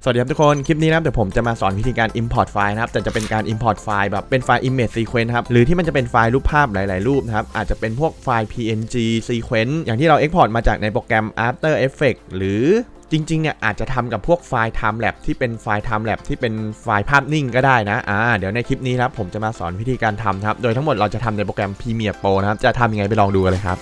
สวัสดีครับทุกคน คลิปนี้นะครับเดี๋ยวผมจะมาสอนวิธีการ import ไฟล์นะครับ แต่จะเป็นการ import ไฟล์แบบเป็นไฟล์ image sequence ครับ หรือที่มันจะเป็นไฟล์รูปภาพหลาย ๆ รูปนะครับ อาจจะเป็นพวกไฟล์ png sequence อย่างที่เรา export มาจากในโปรแกรม after effects หรือจริง ๆ เนี่ยอาจจะทำกับพวกไฟล์ time lapse ที่เป็นไฟล์ time lapse ที่เป็นไฟล์ภาพนิ่งก็ได้นะ อ่า เดี๋ยวในคลิปนี้ครับผมจะมาสอนวิธีการทำครับ โดยทั้งหมดเราจะทำในโปรแกรม Premiere Pro นะครับ จะทำยังไงไปลองดูกันเลยครับ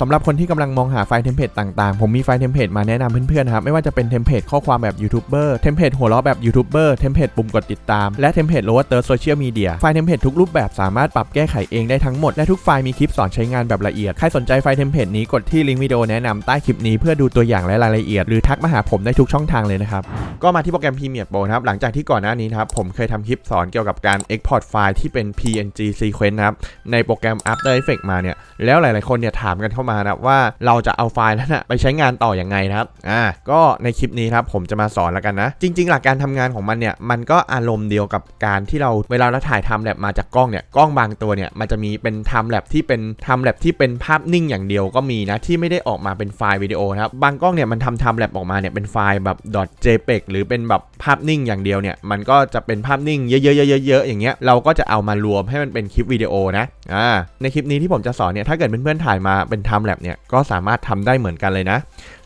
สำหรับคนที่กำลังมองหาไฟล์เทมเพลตต่างๆ ผมมีไฟล์เทมเพลตมาแนะนำเพื่อนๆครับ ไม่ว่าจะเป็นเทมเพลตข้อความแบบยูทูบเบอร์เทมเพลตหัวเราะแบบยูทูบเบอร์เทมเพลตปุ่มกดติดตาม และเทมเพลตโลว์เตอร์โซเชียลมีเดียไฟล์เทมเพลตทุกรูปแบบสามารถปรับแก้ไขเองได้ทั้งหมด และทุกไฟล์มีคลิปสอนใช้งานแบบละเอียด ใครสนใจไฟล์เทมเพลตนี้กดที่ลิงก์วิดีโอแนะนำใต้คลิปนี้เพื่อดูตัวอย่างและรายละเอียด หรือทักมาหาผมได้ทุกช่องทางเลยนะครับก็มาที่โปรแกรม Premiere Pro นะครับหลังจากที่ก่อนหน้านี้นะครับผมเคยทำคลิปสอนเกี่ยวกับการ Export ไฟล์ที่เป็น PNG sequence นะครับในโปรแกรม After Effects มาเนี่ยแล้วหลายๆคนเนี่ยถามกันเข้ามานะว่าเราจะเอาไฟล์นั้นนะไปใช้งานต่ออยังไงนะครับอ่าก็ในคลิปนี้ครับผมจะมาสอนแล้วกันนะ จริง ๆ หลักการทำงานของมันเนี่ยมันก็อารมณ์เดียวกับการที่เราเวลาเราถ่ายทำแลบมาจากกล้องเนี่ยกล้องบางตัวเนี่ยมันจะมีเป็นทำแลบที่เป็นทำแลบที่เป็นภาพนิ่งอย่างเดียวก็มีนะที่ไม่ได้ออกมาเป็นไฟล์วิดีโอนะครับบางกล้องเนี่ยมันทำทำแลบออกมาเนี่ยเป็นไฟล์แบบ .jpeg หรือเป็นแบบภาพนิ่งอย่างเดียวเนี่ยมันก็จะเป็นภาพนิ่งเยอะๆๆๆอย่างเงี้ยเราก็จะเอามารวมให้มันเป็นคลิปวิดีโอนะอ่าในคลิปนี้ที่ผมจะสอนเนี่ยถ้าเกิดเพื่อนๆถ่ายมาเป็น time lapse เนี่ยก็สามารถทำได้เหมือนกันเลยนะ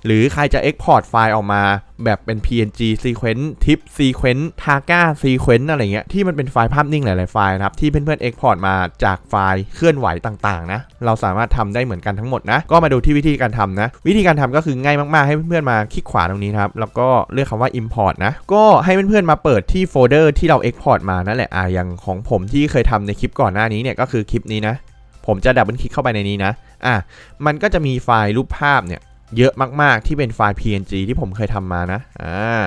หรือใครจะ Export ไฟล์ออกมาแบบเป็น PNG sequence tip sequence targa sequence อะไรเงี้ยที่มันเป็นไฟล์ภาพนิ่งหลาย ๆ ไฟล์นะครับ ที่เพื่อนๆ Export มาจากไฟล์เคลื่อนไหวต่างๆ นะ เราสามารถทำได้เหมือนกันทั้งหมดนะ ก็มาดูที่วิธีการทำนะ วิธีการทำก็คือง่ายมากๆ ให้เพื่อนๆ มาคลิกขวาตรงนี้ครับ แล้วก็เลือกคำว่า import นะ ก็ให้เพื่อนๆ มาเปิดที่โฟลเดอร์ที่เรา Export มานั่นแหละอ่าอย่างของผมที่เคยทำในคลิปก่อนหน้านี้เนี่ยก็คือคลิปนี้นะ ผมจะดับเบิลคลิกเข้าไปในนี้นะ อะ มันก็จะมีไฟล์รูปภาพเนี่ยเยอะมาก ๆ ที่เป็นไฟล์ PNG ที่ผมเคยทำมานะ อ่า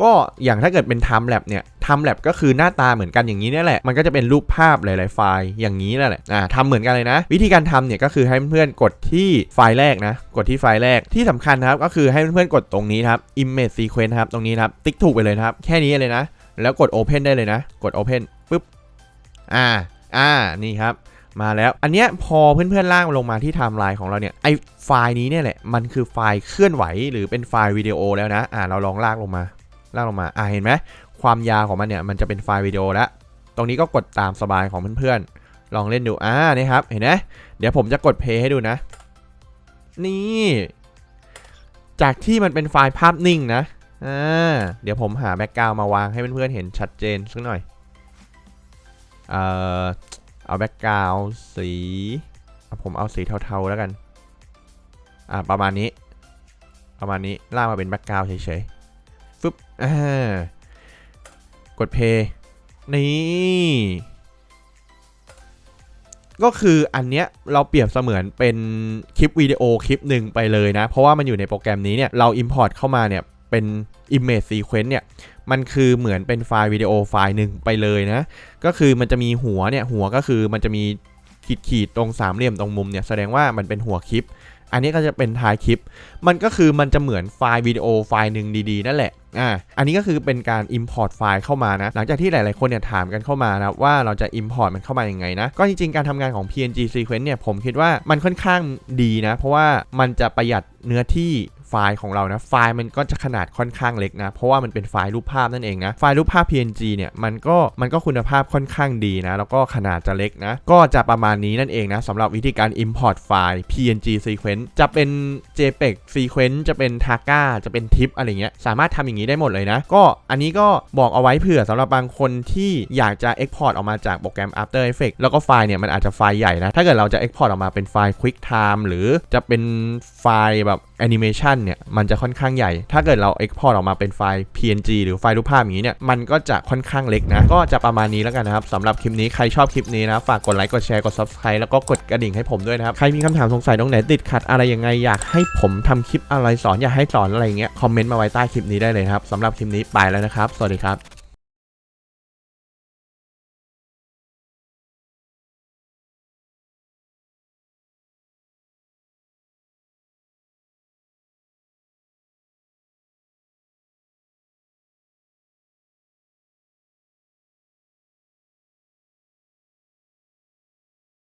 ก็อย่างถ้าเกิดเป็น Time Lab เนี่ย Time Lab ก็คือหน้าตาเหมือนกันอย่างนี้นี่แหละ มันก็จะเป็นรูปภาพหลาย ๆ ไฟล์อย่างนี้นั่นแหละ อ่าทำเหมือนกันเลยนะ วิธีการทำเนี่ยก็คือให้เพื่อนกดที่ไฟล์แรกนะ กดที่ไฟล์แรก ที่สำคัญนะครับ ก็คือให้เพื่อนๆกดตรงนี้ครับ Image Sequence ครับ ตรงนี้ครับ ติ๊กถูกไปเลยครับ แค่นี้เลยนะ แล้วกด Open ได้เลยนะ กด Open ปุ๊บ อ่า อ่า นี่ครับ มาแล้ว อันเนี้ยพอเพื่อนๆลากลงมาที่ไทม์ไลน์ของเราเนี่ยไอไฟล์นี้เนี่ยแหละมันคือไฟล์เคลื่อนไหวหรือเป็นไฟล์วิดีโอแล้วนะอ่าเราลองลากลงมาลากลงมาอ่าเห็นไหมความยาวของมันเนี่ยมันจะเป็นไฟล์วิดีโอแล้วตรงนี้ก็กดตามสบายของเพื่อนๆลองเล่นดูอ่านี่ครับเห็นไหมเดี๋ยวผมจะกดเพย์ให้ดูนะ นี่ จากที่มันเป็นไฟล์ภาพนิ่งนะอ่าเดี๋ยวผมหาแบ็กกราวมาวางให้เพื่อนๆเห็นชัดเจนสักหน่อยเอ่อ เอาแบ็กกราวสีผมเอาสีเทาๆแล้วกัน อ่าประมาณนี้ ประมาณนี้ลากมาเป็นแบ็กกราวเฉยๆฟึบอ่ากดเพย์นี่ ก็คืออันเนี้ยเราเปรียบเสมือนเป็นคลิปวิดีโอคลิปหนึ่งไปเลยนะ เพราะว่ามันอยู่ในโปรแกรมนี้เนี่ยเรา Import เข้ามาเนี่ยเป็น Image Sequence เนี่ย มันคือเหมือนเป็นไฟล์วิดีโอไฟล์หนึ่งไปเลยนะ ก็คือมันจะมีหัวเนี่ยหัวก็คือมันจะมีขีดขีดๆตรงสามเหลี่ยมตรงมุมเนี่ยแสดงว่ามันเป็นหัวคลิป อันนี้ก็จะเป็นท้ายคลิป มันก็คือมันจะเหมือนไฟล์วิดีโอไฟล์หนึ่งดีๆนั่นแหละอ่าอันนี้ก็คือเป็นการ Import ไฟล์เข้ามานะ หลังจากที่หลายๆคนเนี่ยถามกันเข้ามานะว่าเราจะ Import มันเข้ามาอยังไงนะ ก็จริงๆ การทำงานของ PNG Sequence เนี่ยผมคิดว่ามันค่อนข้างดีนะ เพราะว่ามันจะประหยัดเนื้อที่ ไฟล์ของเรานะไฟล์มันก็จะขนาดค่อนข้างเล็กนะเพราะว่ามันเป็นไฟล์รูปภาพนั่นเองนะไฟล์รูปภาพ PNG เนี่ยมันก็มันก็คุณภาพค่อนข้างดีนะแล้วก็ขนาดจะเล็กนะก็จะประมาณนี้นั่นเองนะสำหรับวิธีการ Import ไฟล์ PNG Sequence จะเป็น JPEG Sequence จะเป็น Targa จะเป็น TIFF อะไรเงี้ยสามารถทำอย่างนี้ได้หมดเลยนะ ก็อันนี้ก็บอกเอาไว้เผื่อสำหรับบางคนที่อยากจะ Export ออกมาจากโปรแกรม After Effects แล้วก็ไฟล์เนี่ยมันอาจจะไฟล์ใหญ่นะถ้าเกิดเราจะ Export ออกมาเป็นไฟล์ QuickTime หรือจะเป็นไฟล์แบบ Animation เนี่ยมันจะค่อนข้างใหญ่ ถ้าเกิดเรา Export ออกมาเป็นไฟล์ PNG หรือไฟล์รูปภาพอย่างนี้เนี่ยมันก็จะค่อนข้างเล็กนะ ก็จะประมาณนี้แล้วกันนะครับสำหรับคลิปนี้ใครชอบคลิปนี้นะฝากกดไลค์กดแชร์กด Subscribe แล้วก็กดกระดิ่งให้ผมด้วยนะครับใครมีคำถามสงสัยตรงไหนติดขัดอะไรยังไงอยากให้ผมทำคลิปอะไรสอนอยากให้สอนอะไรเงี้ยคอมเมนต์มาไว้ใต้คลิปนี้ได้เลยครับสำหรับคลิปนี้ไปแล้วนะครับ สวัสดีครับ